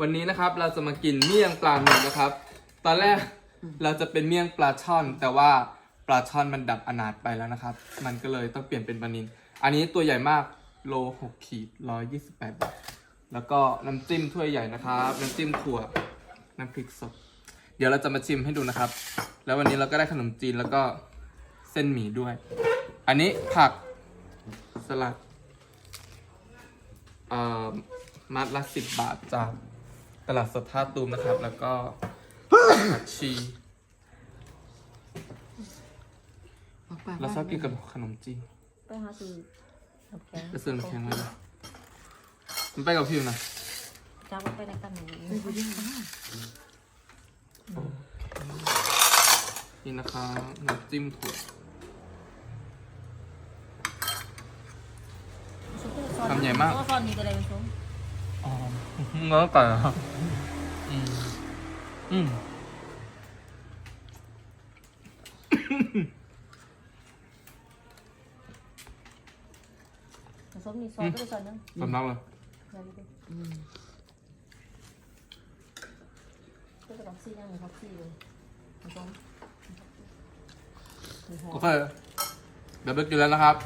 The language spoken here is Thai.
วันนี้นะครับเราจะมากินเมี่ยงปลาหมึกนะครับ ตอนแรกเราจะเป็นเมี่ยงปลาช่อน แต่ว่าปลาช่อนมันดับอนาถไปแล้วนะครับ มันก็เลยต้องเปลี่ยนเป็นปลานิลอันนี้ตัวใหญ่มากโลหกขีดร้อยยี่สิบแปดบาทแล้วก็น้ำจิ้มถ้วยใหญ่นะครับน้ำจิ้มถั่วน้ำพริกสด เดี๋ยวเราจะมาชิมให้ดูนะครับ แล้ววันนี้เราก็ได้ขนมจีนแล้วก็เส้นหมี่ด้วย อันนี้ผักสลัดเอ่อ มัดละสิบบาทจากตลาดสดท่าตูมนะครับ แล้วก็ผักชีเราชอบกินกับขนมจีนไปหาซื้อน้ำแข็งจะซื้อน้ำแข็งไว้นะมันไปกับพิวนะจ้าว่าไปในกันหนูนี่นะครับน้ำจิ้มถั่วทำใหญ่มาก ก็ซอนนี้ก็ได้เป็นชม อ๋อเนื้อไก่ครับอืมอืมผสมนี่ซอนก็ได้ซอนนึงสำลักเลยได้ดิก็จะต้องซีนั่งเลยครับซีเลยผสม โอเคเดี๋ยวไปกินแล้วนะครับ